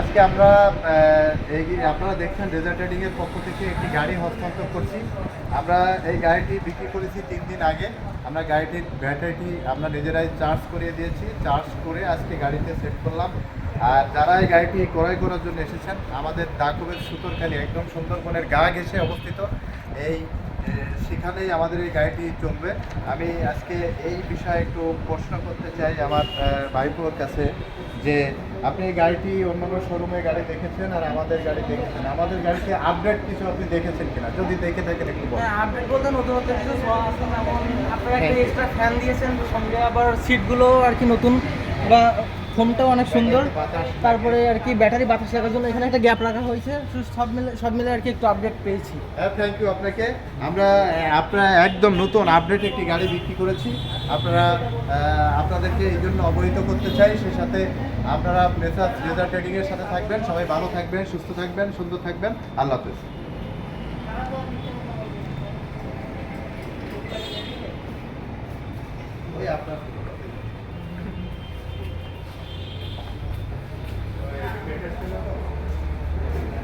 আজকে আমরা এই আপনারা দেখছেন রেজার ট্রেডিং এর পক্ষ থেকে একটি গাড়ি হস্তান্তর করছি। আমরা এই গাড়িটি বিক্রি করেছি তিন দিন আগে। আমরা গাড়িটির ব্যাটারিটি আমরা নিজেরাই চার্জ করিয়ে দিয়েছি। চার্জ করে আজকে গাড়িতে সেট করলাম। আর যারা এই গাড়িটি ক্রয় করার জন্য এসেছেন, আমাদের ডাকুবের সুতরখালি একদম সুন্দরবনের গা ঘেসে অবস্থিত। এই সেখানেই আমাদের এই গাড়িটি চলবে। আমি আজকে এই বিষয়ে একটু প্রশ্ন করতে চাই আমার ভাইপোর কাছে। যে আপনি গাড়িটি অন্যান্য শোরুমে গাড়ি দেখেছেন আর আমাদের গাড়ি দেখেছেন। আমাদের গাড়িতে আপডেট কিছু আপনি দেখেছেন কিনা? যদি দেখে থাকেন একটু বলুন। হ্যাঁ আপডেট বলতে নতুনত্ব কিছু আছে। যেমন আপনারা একটা হ্যাঁ। এক্সট্রা ফ্যান দিয়েছেন সঙ্গে আবার সিটগুলো আর কি নতুন বা ফোমটাও অনেক সুন্দর। তারপরে আর কি ব্যাটারি বাতাস লাগার জন্য এখানে একটা গ্যাপ রাখা হয়েছে। সব মিলে সব মিলে আর কি একটু আপডেট পেয়েছি। হ্যাঁ থ্যাংক ইউ আপনাকে। আমরা আপনারা একদম নতুন আপডেট একটি গাড়ি বিক্রি করেছি। আপনারা আপনাদেরকে এই জন্য অবহিত করতে চাই। সেই সাথে আপনারা মেসাজ লেজার ট্রেডিংয়ের সাথে থাকবেন, সবাই ভালো থাকবেন, সুস্থ থাকবেন, সুন্দর থাকবেন। আল্লাহ হাফেজ।